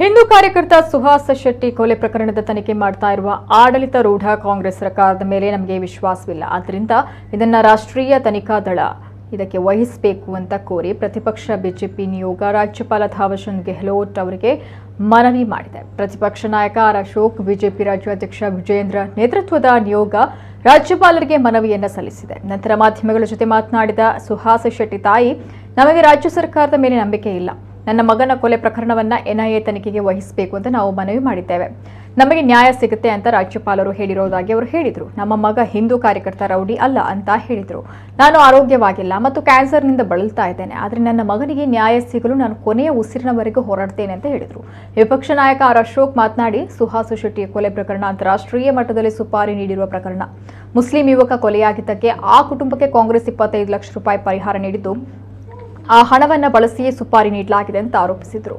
ಹಿಂದೂ ಕಾರ್ಯಕರ್ತ ಸುಹಾಸ ಶೆಟ್ಟಿ ಕೊಲೆ ಪ್ರಕರಣದ ತನಿಖೆ ಮಾಡ್ತಾ ಇರುವ ಆಡಳಿತಾರೂಢ ಕಾಂಗ್ರೆಸ್ ಸರ್ಕಾರದ ಮೇಲೆ ನಮಗೆ ವಿಶ್ವಾಸವಿಲ್ಲ. ಆದ್ದರಿಂದ ಇದನ್ನ ರಾಷ್ಟ್ರೀಯ ತನಿಖಾ ದಳ ಇದಕ್ಕೆ ವಹಿಸಬೇಕು ಅಂತ ಕೋರಿ ಪ್ರತಿಪಕ್ಷ ಬಿಜೆಪಿ ನಿಯೋಗ ರಾಜ್ಯಪಾಲ ಥಾವರ್ಚಂದ್ ಗೆಹ್ಲೋಟ್ ಅವರಿಗೆ ಮನವಿ ಮಾಡಿದೆ. ಪ್ರತಿಪಕ್ಷ ನಾಯಕ ಆರ್ ಅಶೋಕ್, ಬಿಜೆಪಿ ರಾಜ್ಯಾಧ್ಯಕ್ಷ ವಿಜಯೇಂದ್ರ ನೇತೃತ್ವದ ನಿಯೋಗ ರಾಜ್ಯಪಾಲರಿಗೆ ಮನವಿಯನ್ನು ಸಲ್ಲಿಸಿದೆ. ನಂತರ ಮಾಧ್ಯಮಗಳ ಜೊತೆ ಮಾತನಾಡಿದ ಸುಹಾಸ ಶೆಟ್ಟಿ ತಾಯಿ, ನಮಗೆ ರಾಜ್ಯ ಸರ್ಕಾರದ ಮೇಲೆ ನಂಬಿಕೆ ಇಲ್ಲ. ನನ್ನ ಮಗನ ಕೊಲೆ ಪ್ರಕರಣವನ್ನ ಎನ್ಐಎ ತನಿಖೆಗೆ ವಹಿಸಬೇಕು ಅಂತ ನಾವು ಮನವಿ ಮಾಡಿದ್ದೇವೆ. ನಮಗೆ ನ್ಯಾಯ ಸಿಗುತ್ತೆ ಅಂತ ರಾಜ್ಯಪಾಲರು ಹೇಳಿರೋದಾಗಿ ಅವರು ಹೇಳಿದರು. ನಮ್ಮ ಮಗ ಹಿಂದೂ ಕಾರ್ಯಕರ್ತ ರೌಡಿ ಅಲ್ಲ ಅಂತ ಹೇಳಿದರು. ನಾನು ಆರೋಗ್ಯವಾಗಿಲ್ಲ ಮತ್ತು ಕ್ಯಾನ್ಸರ್ನಿಂದ ಬಳಲ್ತಾ ಇದ್ದೇನೆ. ಆದರೆ ನನ್ನ ಮಗನಿಗೆ ನ್ಯಾಯ ಸಿಗಲು ನಾನು ಕೊನೆಯ ಉಸಿರಿನವರೆಗೂ ಹೋರಾಡ್ತೇನೆ ಅಂತ ಹೇಳಿದರು. ವಿಪಕ್ಷ ನಾಯಕ ಆರ್ ಅಶೋಕ್ ಮಾತನಾಡಿ, ಸುಹಾಸು ಶೆಟ್ಟಿಯ ಕೊಲೆ ಪ್ರಕರಣ ಅಂತಾರಾಷ್ಟ್ರೀಯ ಮಟ್ಟದಲ್ಲಿ ಸುಪಾರಿ ನೀಡಿರುವ ಪ್ರಕರಣ. ಮುಸ್ಲಿಂ ಯುವಕ ಕೊಲೆಯಾಗಿದ್ದಕ್ಕೆ ಆ ಕುಟುಂಬಕ್ಕೆ ಕಾಂಗ್ರೆಸ್ ಇಪ್ಪತ್ತೈದು ಲಕ್ಷ ರೂಪಾಯಿ ಪರಿಹಾರ ನೀಡಿದ್ದು ಆ ಹಣವನ್ನು ಬಳಸಿಯೇ ಸುಪಾರಿ ನೀಡಲಾಗಿದೆ ಅಂತ ಆರೋಪಿಸಿದರು.